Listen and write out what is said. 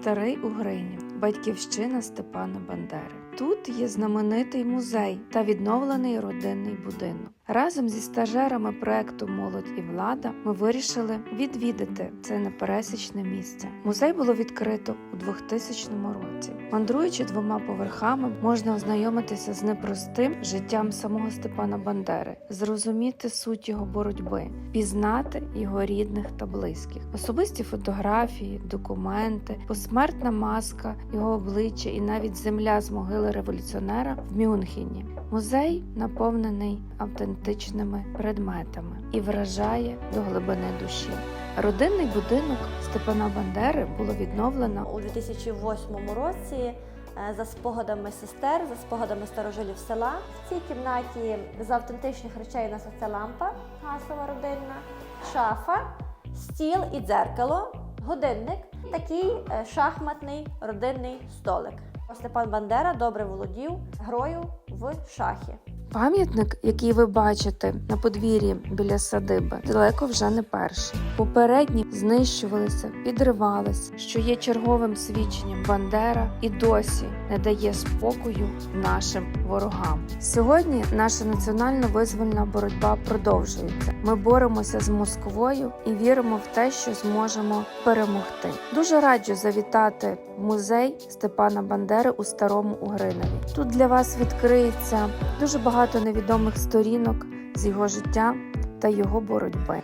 Старий Угринів, батьківщина Степана Бандери. Тут є знаменитий музей та відновлений родинний будинок. Разом зі стажерами проекту Молодь і влада ми вирішили відвідати це непересічне місце. Музей було відкрито у 2000 році. Мандруючи двома поверхами, можна ознайомитися з непростим життям самого Степана Бандери, зрозуміти суть його боротьби, пізнати його рідних та близьких, особисті фотографії, документи, посмертна маска, його обличчя і навіть земля з могили революціонера в Мюнхені. Музей наповнений автентичними предметами і вражає до глибини душі. Родинний будинок Степана Бандери було відновлено У 2008 році е, за спогадами сестер, за спогадами старожилів села. В цій кімнаті з автентичних речей у нас оця лампа газова родинна, шафа, стіл і дзеркало, годинник, такий е, шахматний родинний столик. Степан Бандера добре володів грою в шахи. Пам'ятник, який ви бачите на подвір'ї біля садиби, далеко вже не перший. Попередні знищувалися, підривалися, що є черговим свідченням Бандера і досі не дає спокою нашим ворогам. Сьогодні наша національно визвольна боротьба продовжується. Ми боремося з Москвою і віримо в те, що зможемо перемогти. Дуже раджу завітати в музей Степана Бандери у старому Угринові. Тут для вас відкриється дуже багато невідомих сторінок з його життя та його боротьби.